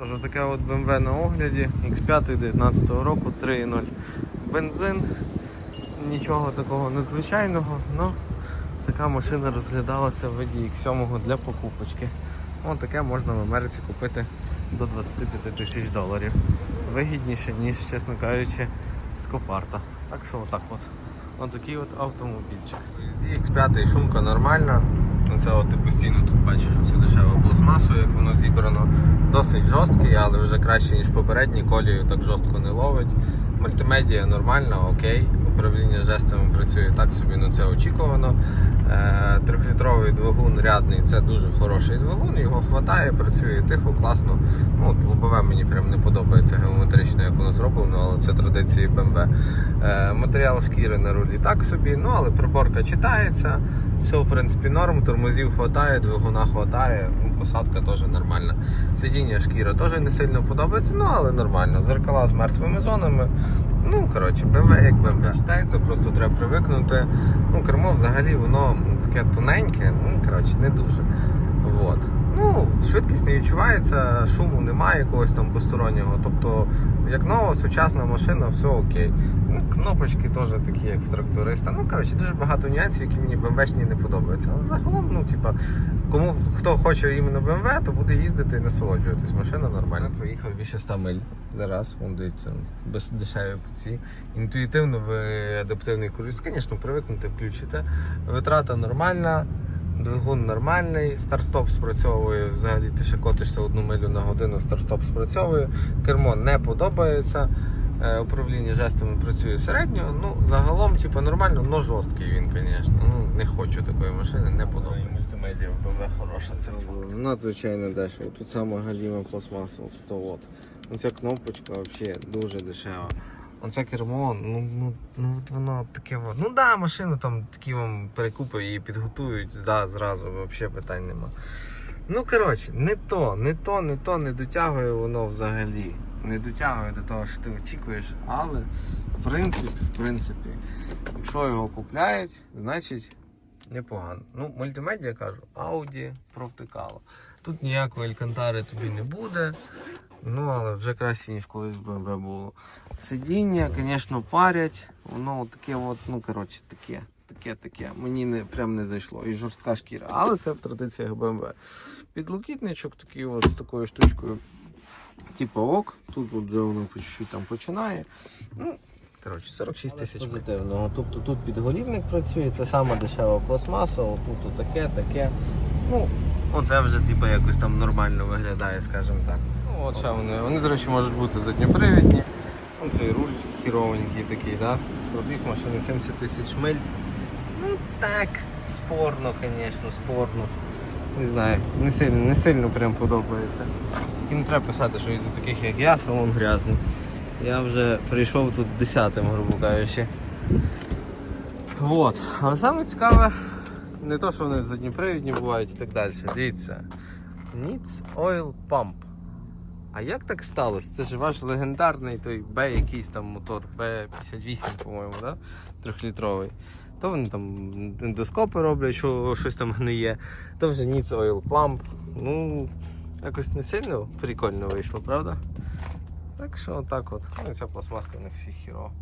Тож таке от BMW на огляді, X5 19 року, 3.0 бензин. Нічого такого незвичайного, але така машина розглядалася в виді X7 для покупочки. Ось таке можна в Америці купити до 25 тисяч доларів. Вигідніше, ніж, чесно кажучи, з Копарта. Так що отак от. Ось такий от автомобільчик. Їзді X5 шумка нормальна. Оце от ти постійно тут бачиш оцю дешеву пластмасу, як воно зібрано. Досить жорсткий, але вже краще, ніж попередній, колію так жорстко не ловить. Мультимедія нормальна, окей. Управління жестами працює так собі, ну це очікувано. Е, Трьохлітровий двигун рядний це дуже хороший двигун, його хватає, працює тихо, класно. Ну, от лобове мені прям не подобається геометрично, як воно зроблено, але це традиції BMW. Е, Матеріал шкіри на рулі так собі, ну але приборка читається. Все, в принципі, норм, тормозів хватає, двигуна хватає, ну, посадка теж нормальна. Сидіння шкіра теж не сильно подобається, ну але нормально. Зеркала з мертвими зонами. Ну, коротше, BMW як BMW. Читається, просто треба привикнути. Ну, кермо взагалі воно таке тоненьке, ну, коротше, не дуже. Швидкість не відчувається, шуму немає якогось там постороннього. Тобто, як нова сучасна машина, все окей. Ну, кнопочки теж такі, як в тракториста. Ну, коротше, дуже багато нюансів, які мені BMW не подобаються. Але загалом, ну, типа, кому хто хоче іменно BMW, то буде їздити і насолоджуватись. Машина нормальна. Проїхав більше 100 миль зараз. Вон дивіться, без дешеві ці. Інтуїтивно ви адаптивний круїз, звісно, привикнути, включите. Витрата нормальна. Двигун нормальний, старт-стоп спрацьовує. Взагалі ти ще котишся одну милю на годину, старт-стоп спрацьовує. Кермо не подобається. Е, Управління жестами працює середньо. Ну, загалом, типу, нормально, але жорсткий він, звісно. Ну, не хочу такої машини, не подобається. Мультимедіа в BMW хороша, це факт. Надзвичайно дешево. Тут саме галіма пластмаса, тут от. Оця кнопочка взагалі дуже дешева. Оце кермо, ну, ну, ну от воно таке. Ну да, машину там такі вам перекупи її підготують, да, зразу, взагалі питань нема. Ну, коротше, не то, не то, не то, не дотягує воно взагалі. Не дотягує до того, що ти очікуєш, але в принципі, в принципі, якщо його купляють, значить непогано. Ну, мультимедіа кажу, Audi провтикало. Тут ніякої алькантари тобі не буде. Ну, але вже краще, ніж колись в BMW було. Сидіння, звісно, парять. Воно таке, от, ну коротше, таке, таке, таке. Мені не, прям не зайшло. І жорстка шкіра. Але це в традиціях BMW. Підлокітничок такий от з такою штучкою. Типу ок. Тут от вже воно по чуть-чуть там починає. Ну, коротше, 46 тисяч позитивного. Тобто тут підголівник працює, це сама дешева пластмаса, тут таке, таке. Ну, Оце вже типу, якось там нормально виглядає, скажімо так. Ну, от ще вони. Вони, до речі, можуть бути задньопривідні. Вон цей руль хіровенький такий, да? пробіг машини 70 тисяч миль. Ну так, спорно, звісно, спорно. Не знаю, не сильно, не сильно прям подобається. І не треба писати, що із-за таких як я, салон грязний. Я вже прийшов тут десятим, грубо кажучи. Вот. Але саме цікаве, не то, що вони задніпривідні бувають і так далі. Дивіться. Needs Oil Pump. А як так сталося? Це ж ваш легендарний той Б якийсь там мотор, Б58, по-моєму, да? трьохлітровий. То вони там ендоскопи роблять, що щось там гниє, то вже Needs Oil Pump. Ну, якось не сильно прикольно вийшло, правда? Так що отак от. Ну ця пластмаска в них всіх хіро.